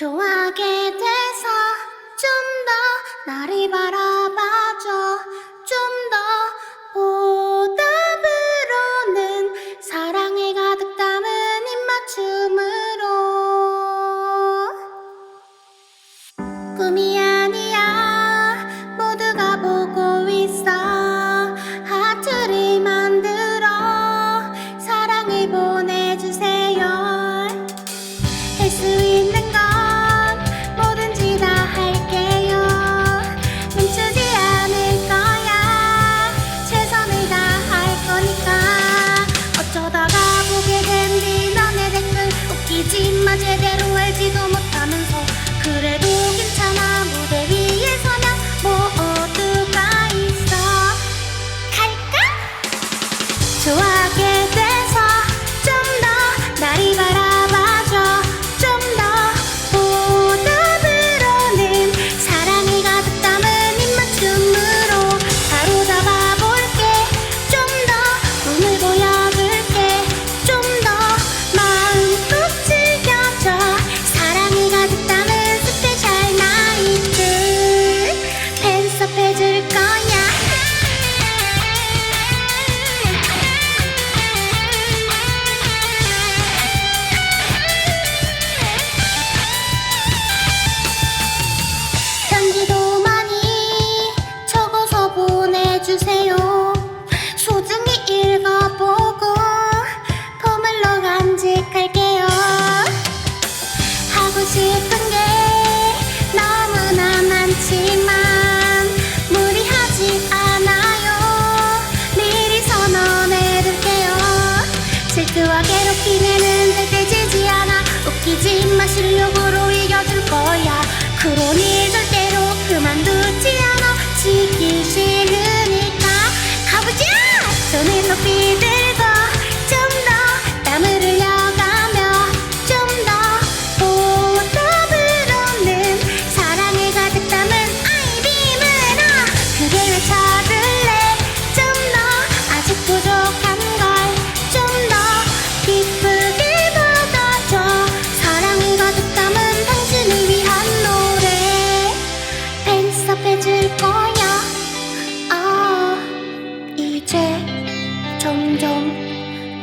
좋아하게 돼서 좀 더 나를 바라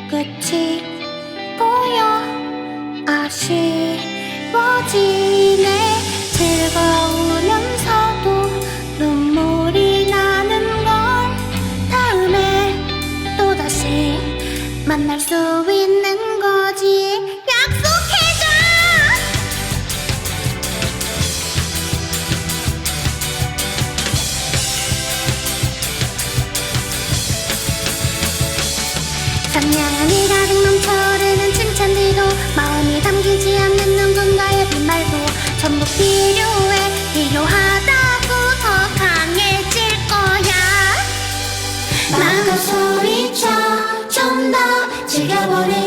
끝이 보여 아쉬워지 상냥함이 가득 넘쳐흐르는 칭찬 뒤도 마음이 담기지 않는 누군가의 반말도 전부 필요해. 필요하다고 더 강해질 거야. 마음 소리쳐 좀 더 즐겨보는